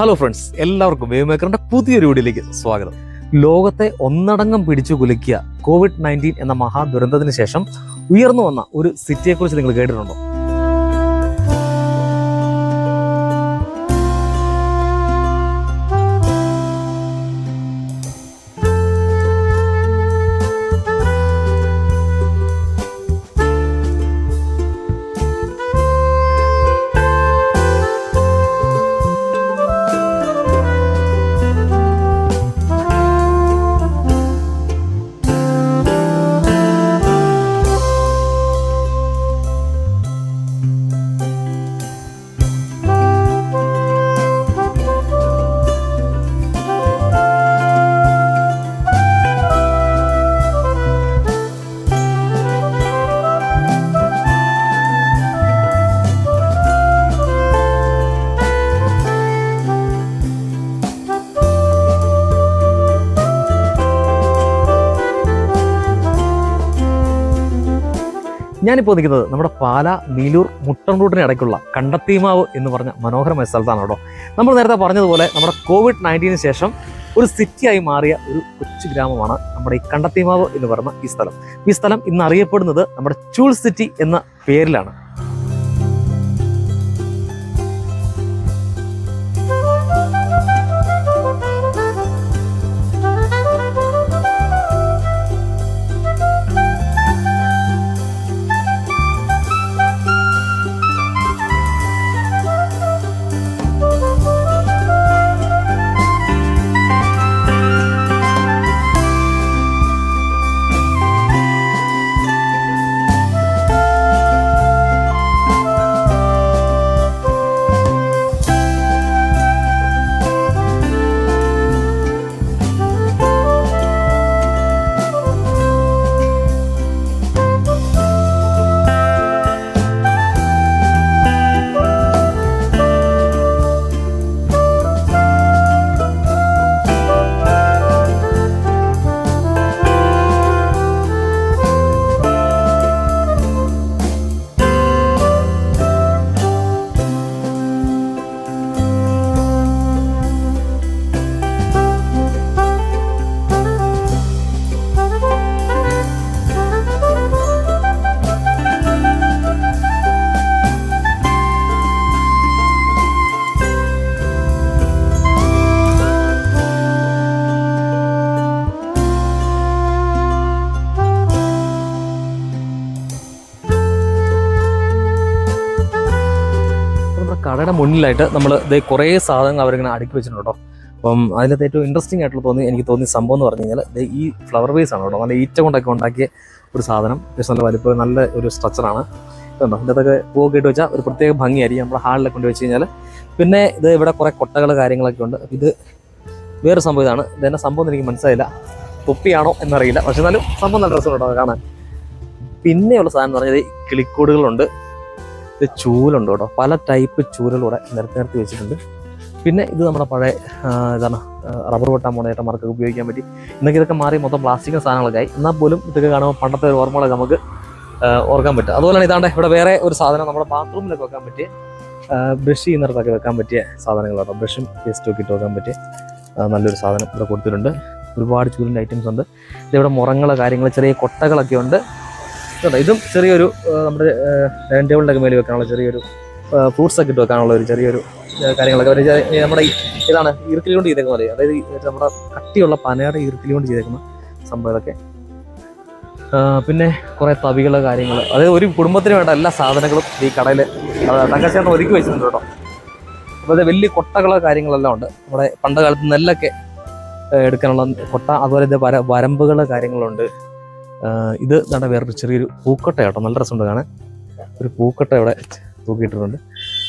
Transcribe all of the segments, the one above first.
Hello friends എല്ലാവർക്കും wave മേക്കറിന്റെ പുതിയൊരു വീഡിയോയിലേക്ക് സ്വാഗതം. ലോകത്തെ ഒന്നടങ്കം പിടിച്ചു കുലുക്കിയ കോവിഡ് നയന്റീൻ എന്ന മഹാദുരന്തത്തിന് ശേഷം ഉയർന്നു വന്ന ഒരു സിറ്റിയെക്കുറിച്ച് നിങ്ങൾ കേട്ടിട്ടുണ്ടോ? ഞാനിപ്പോൾ നിൽക്കുന്നത് നമ്മുടെ പാല നീലൂർ മുട്ടൻ റൂട്ടിന് ഇടയ്ക്കുള്ള കണ്ടത്തീമാവ് എന്ന് പറഞ്ഞ മനോഹരമായ സ്ഥലത്താണ് കേട്ടോ നമ്മൾ നേരത്തെ പറഞ്ഞതുപോലെ നമ്മുടെ കോവിഡ് നയന്റീന് ശേഷം ഒരു സിറ്റിയായി മാറിയ ഒരു കൊച്ചു ഗ്രാമമാണ് നമ്മുടെ ഈ കണ്ടത്തീമാവ് എന്ന് പറയുന്ന ഈ സ്ഥലം. ഈ സ്ഥലം ഇന്ന് അറിയപ്പെടുന്നത് നമ്മുടെ ചൂൾ സിറ്റി എന്ന പേരിലാണ്. മുന്നിലായിട്ട് നമ്മൾ ഇത് കുറേ സാധനങ്ങൾ അവരിങ്ങനെ അടുക്കി വെച്ചിട്ടുണ്ട് കേട്ടോ. അപ്പം അതിനകത്ത് ഏറ്റവും ഇൻട്രസ്റ്റിംഗ് ആയിട്ടുള്ള തോന്നി എനിക്ക് തോന്നിയ സംഭവം എന്ന് പറഞ്ഞു കഴിഞ്ഞാൽ ഈ ഫ്ലവർ ബേസ് ആണ് കേട്ടോ. നല്ല ഈറ്റ കൊണ്ടൊക്കെ ഉണ്ടാക്കിയ ഒരു സാധനം. അത്യാവശ്യം നല്ല വലിപ്പം നല്ല ഒരു സ്ട്രക്ചറാണ് ഇതുണ്ടോ ഇതിന്റെ അതൊക്കെ പൂവൊക്കെ ഇട്ട് വെച്ചാൽ ഒരു പ്രത്യേക ഭംഗിയായിരിക്കും നമ്മുടെ ഹാളിലൊക്കെ കൊണ്ട് വെച്ച് കഴിഞ്ഞാൽ പിന്നെ ഇത് ഇവിടെ കുറേ കൊട്ടകൾ കാര്യങ്ങളൊക്കെ ഉണ്ട്. ഇത് വേറെ സംഭവം ഇതാണ്. ഇതെന്നെ സംഭവം എനിക്ക് മനസ്സിലായില്ല. തൊപ്പിയാണോ എന്നറിയില്ല. പക്ഷെ എന്നാലും സംഭവം നല്ല രസമുണ്ടോ കാണാൻ. പിന്നെയുള്ള സാധനം എന്ന് പറഞ്ഞാൽ കിളിക്കോടുകളുണ്ട്. ചൂലുണ്ട് കേട്ടോ. പല ടൈപ്പ് ചൂലുകളൂടെ നിരത്തി നിരത്തി വെച്ചിട്ടുണ്ട്. പിന്നെ ഇത് നമ്മുടെ പഴയ ഇതാണ് റബ്ബർ വെട്ടാൻ പോണ ഏട്ടന്മാർക്കൊക്കെ ഉപയോഗിക്കാൻ പറ്റി. ഇന്നൊക്കെ ഇതൊക്കെ മാറി മൊത്തം പ്ലാസ്റ്റിക് സാധനങ്ങളൊക്കെ ആയി. എന്നാൽ പോലും ഇതൊക്കെ കാണുമ്പോൾ പണ്ടത്തെ ഒരു ഓർമ്മകളൊക്കെ നമുക്ക് ഓർക്കാൻ പറ്റും. അതുപോലെ ഇതാണ്ട് ഇവിടെ വേറെ ഒരു സാധനം നമ്മുടെ ബാത്റൂമിലൊക്കെ വെക്കാൻ പറ്റിയ ബ്രഷ് ചെയ്യുന്നിടത്തൊക്കെ വെക്കാൻ പറ്റിയ സാധനങ്ങൾ കേട്ടോ. ബ്രഷും പേസ്റ്റും ഒക്കെ ഇട്ട് വെക്കാൻ പറ്റിയ നല്ലൊരു സാധനം ഇവിടെ കൊടുത്തിട്ടുണ്ട്. ഒരുപാട് ചൂലിന്റെ ഐറ്റംസ് ഉണ്ട്. ഇതിവിടെ മുറങ്ങൾ കാര്യങ്ങൾ ചെറിയ കൊട്ടകളൊക്കെ ഉണ്ട്. ഇതുണ്ട്. ഇതും ചെറിയൊരു നമ്മുടെ ഡൈനിങ് ടേബിളിന്റെ മേലിൽ വെക്കാനുള്ള ചെറിയൊരു ഫ്രൂട്ട്സ് ഒക്കെ ഇട്ട് വെക്കാനുള്ള ഒരു ചെറിയൊരു കാര്യങ്ങളൊക്കെ ഒരു നമ്മുടെ ഇതാണ് ഈർക്കിലി കൊണ്ട് ചെയ്തേക്കുന്ന പോലെ. അതായത് നമ്മുടെ കട്ടിയുള്ള പനയുടെ ഈർക്കിലി കൊണ്ട് ചെയ്തേക്കുന്ന സംഭവങ്ങളൊക്കെ. പിന്നെ കുറേ തവികൾ കാര്യങ്ങൾ അതായത് ഒരു കുടുംബത്തിന് വേണ്ട എല്ലാ സാധനങ്ങളും ഈ കടയിൽ തങ്കച്ചേട്ടൻ ഒരുക്കി വെച്ചിട്ടുണ്ട് കേട്ടോ. അപ്പോൾ അത് വലിയ കൊട്ടകളോ കാര്യങ്ങളെല്ലാം ഉണ്ട്. നമ്മുടെ പണ്ട് കാലത്ത് നെല്ലൊക്കെ എടുക്കാനുള്ള കൊട്ട അതുപോലെ വര വരമ്പുകൾ കാര്യങ്ങളുണ്ട്. ഇത് നമ്മുടെ വേറൊരു ചെറിയൊരു പൂക്കട്ട കേട്ടോ നല്ല രസമുണ്ട് കാണാൻ. ഒരു പൂക്കട്ട ഇവിടെ തൂക്കിയിട്ടിട്ടുണ്ട്.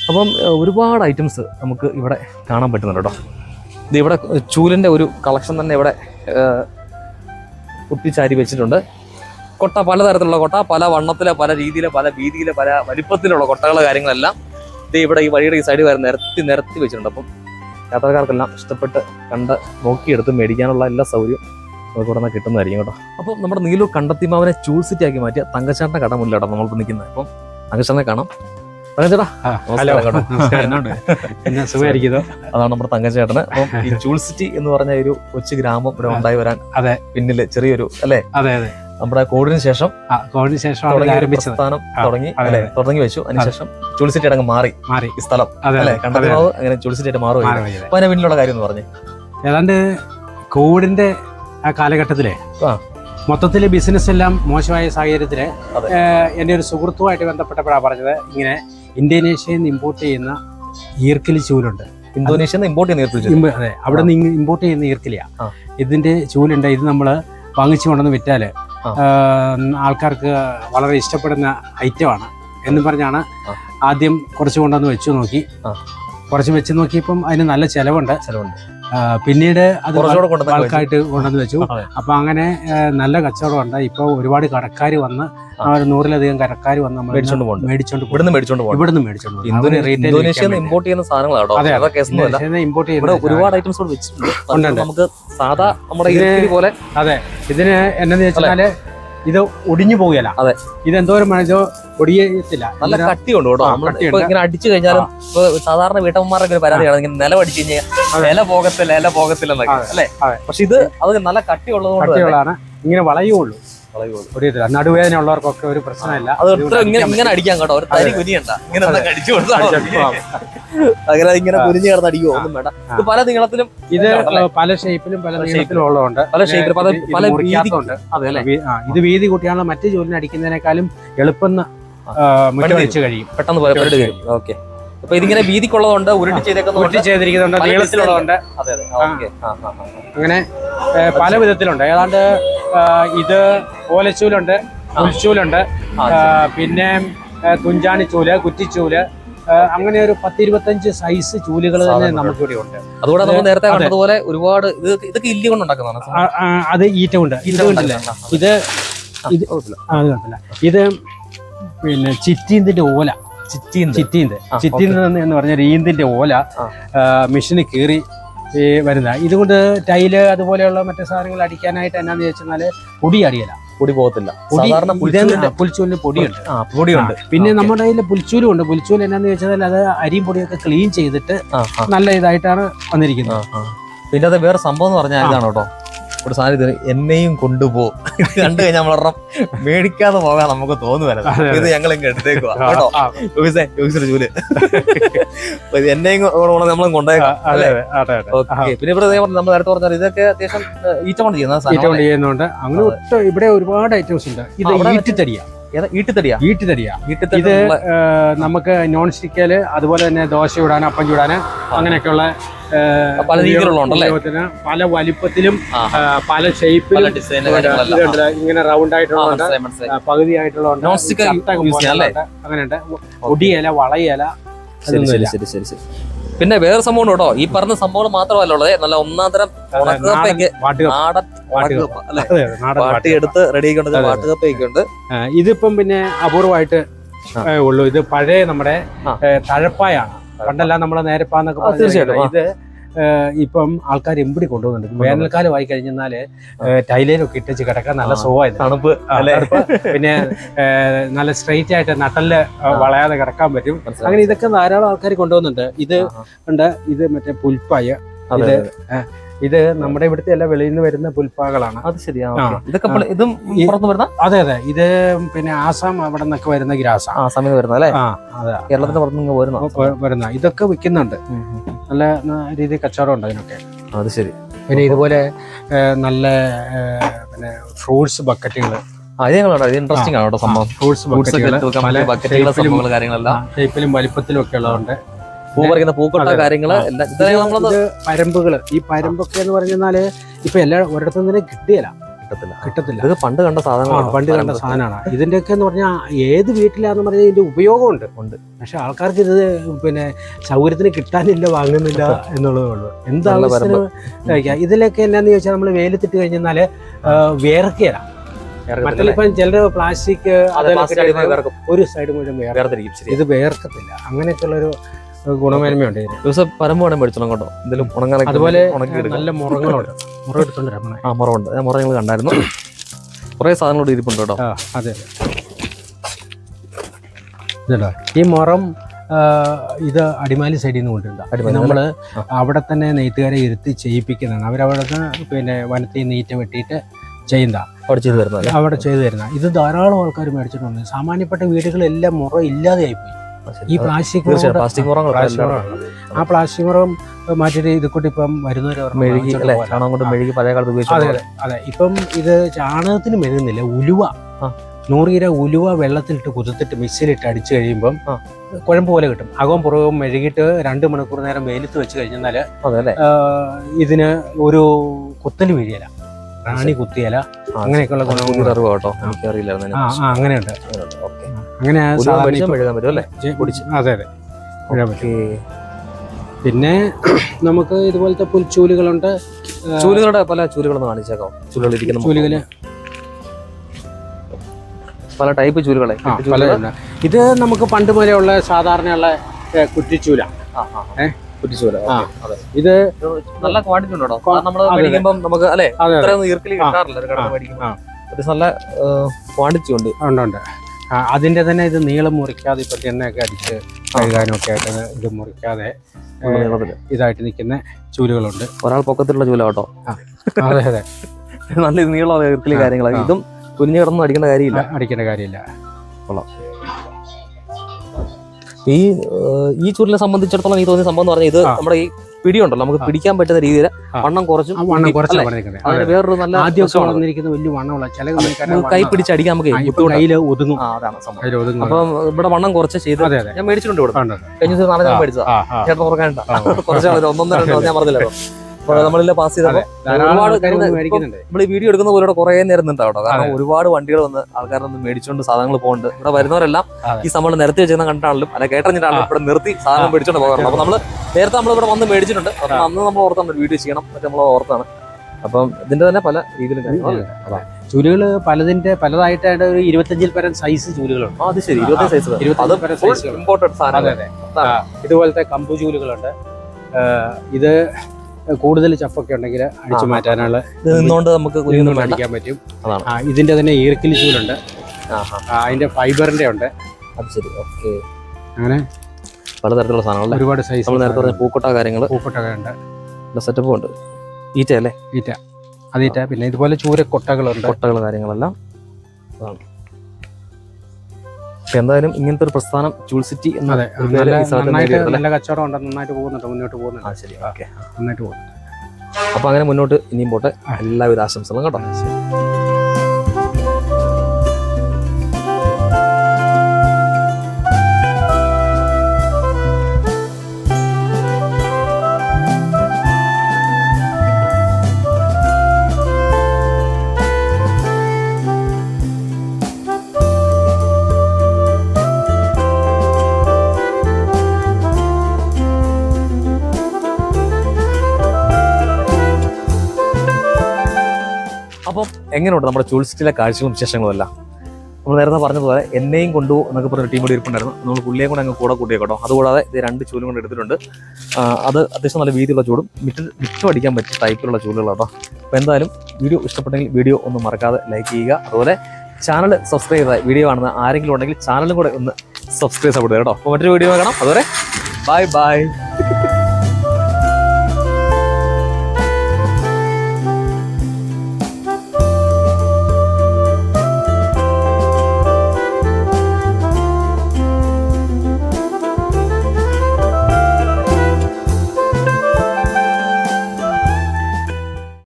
അപ്പം ഒരുപാട് ഐറ്റംസ് നമുക്ക് ഇവിടെ കാണാൻ പറ്റുന്നുണ്ട് കേട്ടോ. ഇത് ഇവിടെ ചൂലിന്റെ ഒരു കളക്ഷൻ തന്നെ ഇവിടെ കുട്ടിച്ചാരി വെച്ചിട്ടുണ്ട്. കൊട്ട പലതരത്തിലുള്ള കൊട്ട പല വണ്ണത്തിലെ പല രീതിയിലെ പല വീതിയിലെ പല വലിപ്പത്തിലുള്ള കൊട്ടകളെ കാര്യങ്ങളെല്ലാം ഇത് ഇവിടെ ഈ വഴിയുടെ ഈ സൈഡിൽ വരെ നിരത്തി നിരത്തി വെച്ചിട്ടുണ്ട്. അപ്പം യാത്രക്കാർക്കെല്ലാം ഇഷ്ടപ്പെട്ട് കണ്ട് നോക്കിയെടുത്ത് മേടിക്കാനുള്ള എല്ലാ സൗകര്യവും നമുക്ക് ഇവിടെ നിന്ന് കിട്ടുന്നതായിരിക്കും കേട്ടോ. അപ്പോൾ നമ്മുടെ നീലൂർ കണ്ടത്തിമാവനെ ചൂസിറ്റി ആക്കി മാറ്റിയ തങ്കച്ചാട്ടന്റെ കട നമ്മൾ നമ്മളിപ്പോൾ നിൽക്കുന്നത്. അപ്പം തങ്കച്ചാട്ടനെ കാണാം. അതാണ് നമ്മുടെ തങ്കച്ചേട്ടന്. അപ്പം ഈ ചൂൾ സിറ്റി എന്ന് പറഞ്ഞ ഒരു കൊച്ചു ഗ്രാമം ഇവിടെ ഉണ്ടായി വരാൻ അതെ. പിന്നിൽ ചെറിയൊരു അല്ലെ? അതെ അതെ. നമ്മുടെ കോവിഡിന് ശേഷം കോവിഡിന് ശേഷം പ്രസ്ഥാനം തുടങ്ങി അല്ലെ? തുടങ്ങി വെച്ചു. അതിനുശേഷം ചൂൾ സിറ്റി അടങ്ങ് മാറി മാറി. ഈ സ്ഥലം അതെ അല്ലെ? അതെ അങ്ങനെ ചൂൾ സിറ്റി ആയിട്ട് മാറുകയും. അപ്പൊ അതിന്റെ പിന്നിലുള്ള കാര്യം എന്ന് പറഞ്ഞു. ഏതാണ്ട് കോവിഡിന്റെ ആ കാലഘട്ടത്തിലെ. മൊത്തത്തിൽ ബിസിനസ് എല്ലാം മോശമായ. ഏഹ്, എന്റെ ഒരു സുഹൃത്തുമായിട്ട് ബന്ധപ്പെട്ടപ്പോഴാണ് പറഞ്ഞത് ഇങ്ങനെ ഇന്തോനേഷ്യയിൽ നിന്ന് ഇമ്പോർട്ട് ചെയ്യുന്ന ഈർക്കിലി ചൂലുണ്ട്. ഇന്തോനേഷ്യ ഇമ്പോർട്ട് ചെയ്യുന്ന അതെ അവിടെ നിന്ന് ഇമ്പോർട്ട് ചെയ്യുന്ന ഈർക്കിലിയാ. ഇതിന്റെ ഇതിന്റെ ചൂലുണ്ട് ഇത് നമ്മൾ വാങ്ങിച്ചു കൊണ്ടുവന്ന് വിറ്റാൽ ആൾക്കാർക്ക് വളരെ ഇഷ്ടപ്പെടുന്ന ഐറ്റമാണ് എന്ന് പറഞ്ഞാണ് ആദ്യം കുറച്ച് കൊണ്ടുവന്ന് വെച്ചു നോക്കി. കുറച്ച് വെച്ച് നോക്കിയപ്പം അതിന് നല്ല ചിലവുണ്ട്. ചിലവുണ്ട്. പിന്നീട് അത് കൊണ്ടുവന്ന് ആൾക്കായിട്ട് കൊണ്ടുവന്ന് വെച്ചു. അപ്പൊ അങ്ങനെ നല്ല കച്ചവടം കച്ചവടമുണ്ട് ഇപ്പൊ ഒരുപാട് കടക്കാർ വന്ന്. ഒരു നൂറിലധികം കടക്കാർ വന്ന് നമ്മൾ മേടിച്ചോണ്ട്. മേടിച്ചോണ്ട് ഇവിടുന്ന് മേടിച്ചോണ്ട് ഇവിടുന്ന് മേടിച്ചോണ്ട് ഇന്തോനേഷ്യ ഇമ്പോർട്ട് ചെയ്യുന്ന സാധനങ്ങളാണ് അതെ, ഒരുപാട് ഐറ്റംസ് വെച്ചിട്ടുണ്ട്. ഉണ്ട്, ഉണ്ട്. നമുക്ക് സാധാ നമ്മുടെ പോലെ അതെ. ഇതിന് എന്നു വെച്ചാൽ ഇത് ഒടിഞ്ഞു പോവുകയല്ല. അതെ. ഇത് എന്തോരം മണിച്ചോ ഒടിയത്തില്ല. നല്ല കട്ടിയുണ്ട് കേട്ടോ. ഇങ്ങനെ അടിച്ചു കഴിഞ്ഞാലും സാധാരണ വീട്ടമ്മമാരൊക്കെ ഒരു പരാതിയാണ്. ഇങ്ങനെ നിലം അടിച്ചു കഴിഞ്ഞാൽ. ഇല പോകത്തില്ല ഇല പോകത്തില്ല അല്ലേ? പക്ഷെ ഇത് അത് നല്ല കട്ടി ഉള്ളത് കൊണ്ട് തന്നെ കട്ടികളാണ് ഇങ്ങനെ വളയുള്ളൂ നടുവേദന ഉള്ളവർക്കൊക്കെ ഒരു പ്രശ്നമില്ല. അത് ഇങ്ങനെ ഇങ്ങനെ അടിക്കാൻ കേട്ടോ. ഒരു തരി കുനിയണ്ട. ഇങ്ങനെ അടിച്ചു കൊടുത്താൽ അങ്ങനെ ഇങ്ങനെ കുനിഞ്ഞു കിടന്ന് അടിക്കുമോ ഒന്നും വേണ്ട. ഇത് പല നീളത്തിലും ഇത് പല ഷേപ്പിലും പല നീളത്തിലും ഉള്ളതുണ്ട് പല ഷേപ്പിൽ പല പല വീതി മുറിക്കാത്തതുണ്ട് അതെ അല്ലേ? ഇത് വീതി കൂട്ടിയാണല്ലോ മറ്റു ജോലിന് അടിക്കുന്നതിനേക്കാളും എളുപ്പം മുറ്റം പണി കഴിയും. പെട്ടെന്ന് ഓക്കെ. അപ്പൊ ഇതിങ്ങനെ വീതിക്കുള്ളതുണ്ട് ഉരുട്ടി ചെയ്തേക്കുന്നുണ്ട് ഉരുട്ടി ചെയ്തിരിക്കുന്നുണ്ട് നീളത്തിലുള്ളതുണ്ട്. അതെ അതെ. ഓക്കെ. അങ്ങനെ പല വിധത്തിലുണ്ട്. ഏതാണ്ട് ഇത് ഓലച്ചൂലുണ്ട് ആ, പിന്നെ തുഞ്ചാണിച്ചൂൽ കുറ്റിച്ചൂൽ അങ്ങനെ ഒരു പത്തിരുപത്തഞ്ച് സൈസ് ചൂലുകൾ തന്നെ. നമുക്കിവിടെ ഉണ്ട്. അതുകൂടെ നമ്മൾ നേരത്തെ. കണ്ടതുപോലെ ഒരുപാട് ഇത് ഇതൊക്കെ ഇല്ലി കൊണ്ട് ഉണ്ടാക്കുന്നതാണ് അത് ഈറ്റ കൊണ്ട്. ഇത് കൊണ്ടില്ലേ? ഇത് ഇത് ഇത് പിന്നെ ചിറ്റീന്തിന്റെ ഓല. ചിറ്റീന്ത് ചിറ്റീന്ത് എന്ന് പറഞ്ഞാൽ ഈന്തിന്റെ ഓല. മെഷീന് കീറി വരുന്ന. ഇതുകൊണ്ട് ടൈൽ അതുപോലെയുള്ള മറ്റു സാധനങ്ങൾ അടിക്കാനായിട്ട് എന്നാന്ന് ചോദിച്ചാൽ പൊടി അടിയല പൊടി പോകത്തില്ല. പുലിച്ചൂലിന് പുൽച്ചൂലിന് പൊടിയുണ്ട്. പൊടിയുണ്ട്. പിന്നെ നമ്മുടെ കയ്യിൽ പുൽച്ചൂലും ഉണ്ട്. പുൽച്ചൂൽ എന്നാന്ന് ചോദിച്ചാൽ അത് അരിയും പൊടിയൊക്കെ ക്ലീൻ ചെയ്തിട്ട് നല്ല ഇതായിട്ടാണ് വന്നിരിക്കുന്നത്. പിന്നെ അത് വേറെ സംഭവം എന്ന് പറഞ്ഞാൽ ഇതാണ് കേട്ടോ ഒരു സാധനം എന്നെയും കൊണ്ടുപോ. കണ്ടു കഴിഞ്ഞാൽ നമ്മളൊരെണ്ണം മേടിക്കാതെ പോകാൻ നമുക്ക് അതെ. ഇത് ഞങ്ങൾ ഇങ്ങ് എടുത്തേക്കുവാ കേട്ടോ? ജോലി. ഇത് എന്നെയും നമ്മളും കൊണ്ടുപോയി ഓക്കെ. പിന്നെ ഇവിടെ നമ്മൾ നേരത്തെ പറഞ്ഞാൽ ഇതൊക്കെ അത്യാവശ്യം ഏഹ്, ഈറ്റ കൊണ്ട് ചെയ്യുന്ന ചെയ്യുന്നുണ്ട് അങ്ങനെ ഇവിടെ ഒരുപാട് ഐറ്റംസ് ഉണ്ട്. ഇത് ഈറ്റിത്തടിയാണ് ഈട്ടിത്തടിയാ? ഈട്ടിത്തടിയാ ഈട്ടിത്തടിയാ ഈട്ടിത്തടി ഇത് നമുക്ക് നോൺ സ്റ്റിക്കൽ അതുപോലെ തന്നെ ദോശ ചൂടാൻ അപ്പം ചൂടാൻ അങ്ങനെയൊക്കെയുള്ള പല രീതിയിലുള്ള പല വലിപ്പത്തിലും പല പല ഷേപ്പിലും. ഇങ്ങനെ റൗണ്ട് ആയിട്ടുള്ള പകുതി ആയിട്ടുള്ള. അങ്ങനെയുണ്ട്. ഒടിയല വളയല ശരി ശരി ശരി ശരി ശരി. പിന്നെ വേറെ സംഭവം കേട്ടോ. ഈ പറഞ്ഞ സംഭവം മാത്രമല്ല ഉള്ളത്. നല്ല ഒന്നാം തരം ഉണക്കപ്പയൊക്കെ നാടൻ വാട്ടി എടുത്ത് റെഡി. വാട്ടുകപ്പയൊക്കെ ഉണ്ട്. ഏഹ്, ഇതിപ്പം പിന്നെ അപൂർവമായിട്ട് ഉള്ളു. ഇത് പഴയ നമ്മുടെ തഴപ്പായാണ്. പണ്ടല്ല നമ്മളെ നേരപ്പാന്നൊക്കെ തീർച്ചയായിട്ടും, ഇത് ഇപ്പം ആൾക്കാർ എമ്പിടി കൊണ്ടുപോകുന്നുണ്ട്. വേനൽക്കാലം ആയി കഴിഞ്ഞാൽ ടൈലേലൊക്കെ ഇട്ടിച്ച് കിടക്കാൻ നല്ല സുഖമായി തണുപ്പ്. പിന്നെ നല്ല സ്ട്രെയിറ്റ് ആയിട്ട് നട്ടൽ വളയാതെ കിടക്കാൻ പറ്റും. അങ്ങനെ ഇതൊക്കെ ധാരാളം ആൾക്കാർ കൊണ്ടുപോകുന്നുണ്ട്. ഇത് ഉണ്ട്. ഇത് മറ്റേ പുൽപ്പായ ഇത്. ഇത് നമ്മുടെ ഇവിടുത്തെ അല്ല വെളിയിൽ നിന്ന് വരുന്ന പുൽപ്പാകളാണ്. അത് ശരിയാണ്. ഇതൊക്കെ ഇതും പുറത്തു വരുന്ന? അതെ അതെ. ഇത് പിന്നെ ആസാം അവിടെ നിന്നൊക്കെ വരുന്ന ഗ്രാസ്. ആസാമിന്ന് വരുന്ന അല്ലേ? ആ അതെ. കേരളത്തിന്റെ പുറത്ത് നിന്ന് വരുന്ന. വരുന്ന. ഇതൊക്കെ വിൽക്കുന്നുണ്ട്. നല്ല രീതി രീതിയിൽ കച്ചവടം ഉണ്ട് അതിനൊക്കെ. അത് ശരി. പിന്നെ ഇതുപോലെ നല്ല പിന്നെ ഫ്രൂട്ട്സ് ബക്കറ്റുകൾ ഇൻട്രസ്റ്റിംഗ് ആണ് കേട്ടോ സംഭവം. ഫ്രൂട്ട്സ് ബക്കറ്റുകൾ ബക്കറ്റുകൾ കാര്യങ്ങളെല്ലാം. ഷേപ്പിലും വലിപ്പത്തിലും ഒക്കെ ഉള്ളതുണ്ട്. പൂ പറിക്കുന്ന പൂക്കോട്ട. കാര്യങ്ങൾ പരമ്പുകൾ. ഈ പരമ്പൊക്കെ എന്ന് പറഞ്ഞാൽ ഇപ്പൊ എല്ലാ ഒരിടത്തും തന്നെ കിട്ടിയല്ല. കിട്ടത്തില്ല. കിട്ടത്തില്ല. ഇത് പണ്ട് കണ്ട സാധനമാണ് പണ്ട് കണ്ട സാധനമാണ്. ഇതിന്റെയൊക്കെ എന്ന് പറഞ്ഞാൽ ഏത് വീട്ടിലാന്ന് പറഞ്ഞാൽ ഇതിന്റെ ഉപയോഗമുണ്ട്. ഉണ്ട്. പക്ഷെ ആൾക്കാർക്ക് ഇത് പിന്നെ സൗകര്യത്തിന് കിട്ടാനില്ല വാങ്ങുന്നില്ല എന്നുള്ളതേ ഉള്ളൂ. എന്താണ് ഇതിലൊക്കെ എന്നാന്ന് ചോദിച്ചാൽ നമ്മൾ വെയിലത്തിട്ട് കഴിഞ്ഞാൽ വേർക്കുകയില്ല മറ്റുള്ള ചില പ്ലാസ്റ്റിക് ഒരു സൈഡ് മുഴുവൻ വേർതിരിക്കും ഇത് വേർക്കത്തില്ല അങ്ങനെയൊക്കെ ഒരു ഗുണമേന്മയുണ്ട് ദിവസം പരമ്പോടെ മേടിച്ചോളാം കേട്ടോ. എന്തെങ്കിലും ഉണങ്ങാൻ അതുപോലെ നല്ല മുറങ്ങളുണ്ട്. മുറ എടുത്തോണ്ട് ആ മുറമുണ്ട് ആ മുറ ഞങ്ങൾ കണ്ടായിരുന്നു. കുറേ സാധനങ്ങളോട് ഇരിപ്പുണ്ട് കേട്ടോ. അതെ. ഇതുണ്ടോ? ഈ മുറം ഇത് അടിമാലി സൈഡിൽ നിന്ന് കൊണ്ടിട്ടുണ്ട് അടിമാലി നമ്മൾ അവിടെ തന്നെ നെയ്ത്തുകാരെ ഇരുത്തി ചെയ്യിപ്പിക്കുന്നതാണ്. അവരവിടെ നിന്ന് പിന്നെ വനത്തിൽ നീറ്റ വെട്ടിയിട്ട് ചെയ്യുന്ന അവിടെ ചെയ്തു വരുന്നത് അവിടെ ചെയ്തു തരുന്ന ഇത് ധാരാളം ആൾക്കാർ മേടിച്ചിട്ടുണ്ട്. സാമാന്യപ്പെട്ട വീടുകളെല്ലാം മുറ ഇല്ലാതെയായി പോയി. ഈ പ്ലാസ്റ്റിക് പ്ലാസ്റ്റിക് ആ പ്ലാസ്റ്റിക് മുറം മാറ്റിയിട്ട് ഇത് കൂട്ടി ഇപ്പം മെഴുകി പഴയ കാലത്ത് അതെ ഉപയോഗിച്ചു അതെ അതെ. ഇപ്പം ഇത് ചാണകത്തിന് മെഴുകുന്നില്ല? ഉലുവ. നൂറ് കിലോ ഉലുവ വെള്ളത്തിലിട്ട് കുതിർത്തിട്ട് മിക്സിയിലിട്ട് അടിച്ചു കഴിയുമ്പം കുഴമ്പ് പോലെ കിട്ടും. അകവും പുറവും മെഴുകിയിട്ട് രണ്ട് മണിക്കൂർ നേരം വെയിലത്ത് വെച്ച് കഴിഞ്ഞാൽ ഇതിന് ഒരു കുത്തൽ വീഴിയല. റാണി കുത്തിയല. അങ്ങനെയൊക്കെയുള്ള ഗുണങ്ങൾ അറിവ് കേട്ടോ. എനിക്ക് അറിയില്ലായിരുന്നു ആ ആ അങ്ങനെയുണ്ട്. അങ്ങനെ മെഴുകാൻ പറ്റും അല്ലേ? അതെ അതെ. പറ്റും. പിന്നെ നമുക്ക് ഇതുപോലത്തെ പുൽച്ചൂലുകളുണ്ട്. ചൂലുകളുടെ പല ചൂലുകളൊന്ന് കാണിച്ചേക്കാം? ചൂലുകളിരിക്കുന്ന ചൂലുകൾ? പല ടൈപ്പ് ചൂലുകളെ? ഇത് നമുക്ക് പണ്ട് മുതലുള്ള സാധാരണയുള്ള ഏ, കുറ്റിച്ചൂല. ഏ? കുറ്റിച്ചൂല ആ. ഇത് നല്ല ക്വാണ്ടിറ്റി ഉണ്ടോ? നമ്മൾ. മേടിക്കുമ്പോൾ നമുക്ക് അല്ലെ അതെ അതെ. ഇത്രയൊന്നും ഈർക്കലി ആ. കിട്ടാറില്ല ഒരു കടയിൽ മേടിക്കുമ്പോൾ. നല്ല ക്വാണ്ടിറ്റി ഉണ്ട്. ഉണ്ട് ഉണ്ട്. അതിന്റെ തന്നെ ഇത് നീളം മുറിക്കാതെ ഇപ്പൊ എണ്ണയൊക്കെ അടിച്ച് കഴുകാനൊക്കെ ആയിട്ട് ഇത് മുറിക്കാതെ ഇതായിട്ട് നിൽക്കുന്ന ചൂലുകളുണ്ട്. ഒരാൾ പൊക്കത്തിലുള്ള ചൂല കേട്ടോ. അതെ അതെ. നല്ല നീളം കാര്യങ്ങളാണ്. ഇതും കുഞ്ഞു കിടന്നും അടിക്കേണ്ട കാര്യമില്ല. അടിക്കേണ്ട കാര്യമില്ല. ഈ ഈ ചൂരിനെ സംബന്ധിച്ചിടത്തോളം ഈ തോന്നിയ സംഭവം എന്ന് പറഞ്ഞാൽ ഇത് നമ്മുടെ ഈ പിടിയുണ്ടല്ലോ നമുക്ക് പിടിക്കാൻ പറ്റുന്ന രീതിയിൽ വണ്ണം കുറച്ചും വേറൊരു നല്ല. വലിയ വണ്ണമുള്ള ചില കൈ പിടിച്ചടിക്കാൻ നമുക്ക് അപ്പൊ കയ്യിൽ ഒതുങ്ങും. അതാണ് സംഭവം. അതിൽ ഒതുങ്ങും. അപ്പം ഇവിടെ വണ്ണം കുറച്ച് ചെയ്ത് ഞാൻ മേടിച്ചിട്ടുണ്ട് ഇവിടെ. കഴിഞ്ഞ ദിവസം നാളെ ഞാൻ മേടിച്ചതാ. ചേട്ടൻ ആ. ഒന്നൊന്നര ഞാൻ പറഞ്ഞില്ലല്ലോ നമ്മളില്ല പാസ് ചെയ്തപ്പോൾ ഒരുപാട് നമ്മൾ ഈ വീഡിയോ എടുക്കുന്ന പോലെ കുറേ നേരം നിന്നിട്ടാ കേട്ടോ. കാരണം ഒരുപാട് വണ്ടികൾ വന്ന് ആൾക്കാരൊന്ന് മേടിച്ചുകൊണ്ട് സാധനങ്ങൾ പോകുന്നുണ്ട് ഇവിടെ വരുന്നവരെല്ലാം. ഈ സംഭവം നിരത്തി വെച്ചിരുന്ന കണ്ടാണെങ്കിലും അല്ല കേട്ടറിഞ്ഞിട്ടാണ് ഇവിടെ നിർത്തി സാധനം. മേടിച്ചോണ്ട് പോകാറുണ്ട്. അപ്പൊ നമ്മൾ നേരത്തെ നമ്മൾ ഇവിടെ വന്ന് മേടിച്ചിട്ടുണ്ട്. അപ്പൊ അന്ന് നമ്മൾ ഓർത്താണ് വീഡിയോ ചെയ്യണം മറ്റേ നമ്മൾ ഓർത്താണ്. അപ്പം ഇതിന്റെ തന്നെ പല രീതിയിലും ചൂലുകൾ പലതിന്റെ പലതായിട്ടായിട്ട് ഒരു ഇരുപത്തഞ്ചിൽ പരം സൈസ് ചൂലുകളുണ്ട്. അത് ശരി. ഇരുപത്തഞ്ച് സൈസ്. ഇമ്പോർട്ടഡ് സാധനം ഇതുപോലത്തെ കമ്പു ചൂലുകളുണ്ട്. ഇത് കൂടുതൽ ചപ്പൊക്കെ ഉണ്ടെങ്കിൽ അടിച്ചു. മാറ്റാനുള്ള ഇത് നിന്നുകൊണ്ട് നമുക്ക് അടിക്കാൻ പറ്റും. ഇതിന്റെ തന്നെ ഈർക്കിൽ ചൂലുണ്ട് ആ, ആ, ആ, അതിന്റെ ഫൈബറിന്റെ ഉണ്ട്. അത് ശരി ഓക്കെ. അങ്ങനെ പലതരത്തിലുള്ള സാധനങ്ങൾ ഒരുപാട് സൈസ് നമ്മൾ നേരത്തെ പറഞ്ഞ പൂക്കൊട്ട കാര്യങ്ങൾ പൂക്കൊട്ടൊക്കെ ഉണ്ട് സെറ്റപ്പും ഉണ്ട്. ഈറ്റ. അല്ലേ ഈറ്റ. അതീറ്റ പിന്നെ ഇതുപോലെ ചൂര കൊട്ടകളുണ്ട് കൊട്ടകൾ കാര്യങ്ങളെല്ലാം. അതാണ്. അപ്പൊ എന്തായാലും ഇങ്ങനത്തെ ഒരു പ്രസ്ഥാനം ചൂൾ സിറ്റി എന്ന നല്ല കച്ചവടം ഉണ്ട് നന്നായിട്ട് പോകുന്നുണ്ട് മുന്നോട്ട് പോകുന്നുണ്ട്. ആ ശരി ഓക്കെ. നന്നായിട്ട് പോകുന്നു അപ്പൊ അങ്ങനെ മുന്നോട്ട് ഇനിയും പോട്ടെ. എല്ലാവിധ ആശംസകളും കേട്ടോ. അപ്പം എങ്ങനെയുണ്ട് നമ്മുടെ ചൂൾ സിറ്റിയിലെ കാഴ്ചകളും വിശേഷങ്ങളും എല്ലാം? നമ്മൾ നേരത്തെ പറഞ്ഞതുപോലെ എന്നെയും കൊണ്ടു എന്നൊക്കെ പറഞ്ഞ ടീം കൂടി ഇരിപ്പുണ്ടായിരുന്നു. നമ്മൾ പുള്ളിയെ കൂടെ അങ്ങ് കൂടെ കൂട്ടിയേ കേട്ടോ. അതുകൂടാതെ ഇത് രണ്ട് ചൂലും കൊണ്ട് എടുത്തിട്ടുണ്ട്. അത് അത്യാവശ്യം നല്ല വീതിയുള്ള ചൂടും മിറ്റ് മിറ്റം അടിക്കാൻ പറ്റിയ ടൈപ്പിലുള്ള ചൂലുകളാണ് അപ്പോൾ എന്തായാലും വീഡിയോ ഇഷ്ടപ്പെട്ടെങ്കിൽ വീഡിയോ ഒന്ന് മറക്കാതെ ലൈക്ക് ചെയ്യുക. അതുപോലെ ചാനൽ സബ്സ്ക്രൈബ് ചെയ്ത വീഡിയോ കാണുന്ന ആരെങ്കിലും ഉണ്ടെങ്കിൽ ചാനലും കൂടെ ഒന്ന് സബ്സ്ക്രൈബ് ചെയ്ത് കേട്ടോ. അപ്പോൾ മറ്റൊരു വീഡിയോ കാണാം. അതുവരെ ബൈ ബൈ